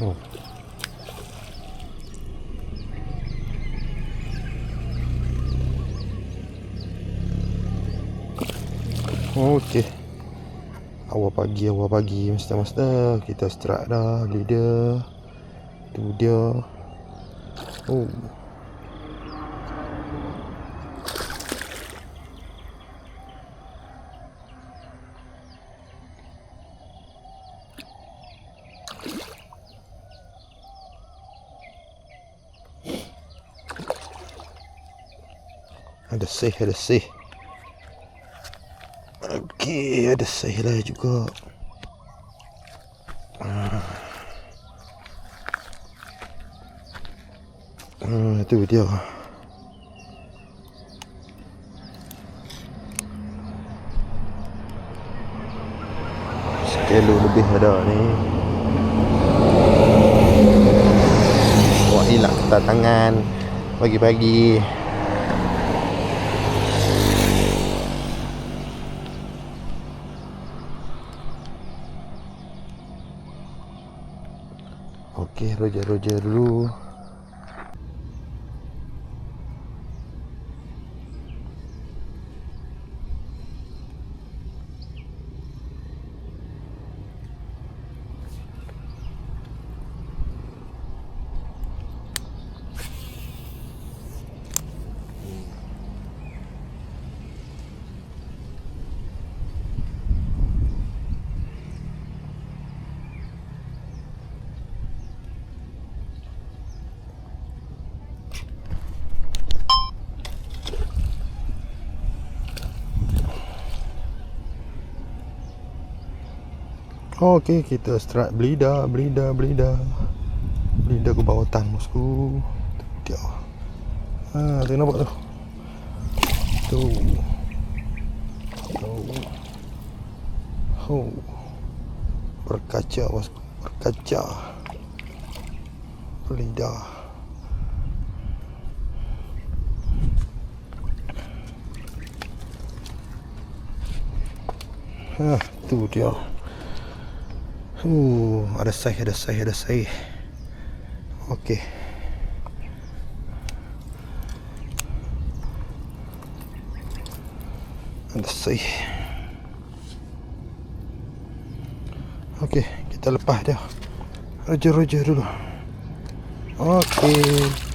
Oh. Okey. Awal pagi, awal pagi master-master. Kita strike dah leader. Tu dia. Oh. Ada sih, ada sih. Okey, ada sih lah juga. Ah, itu dia. Sekilo lebih ada ni. Wah, hilang tangan pagi-pagi. Okey, roja-roja dulu. Okey, kita strike belida, belida, belida. Belida ke bawah tan bosku. Dia. Ha, tu nampak tu. Tu. Oh. Berkaca bosku, berkaca. Belida. Ha, tu dia. Uh, ada saiz, ada saiz, ada saiz. Okey. Ada saiz. Okey, kita lepas dia. Roja-roja dulu. Okey.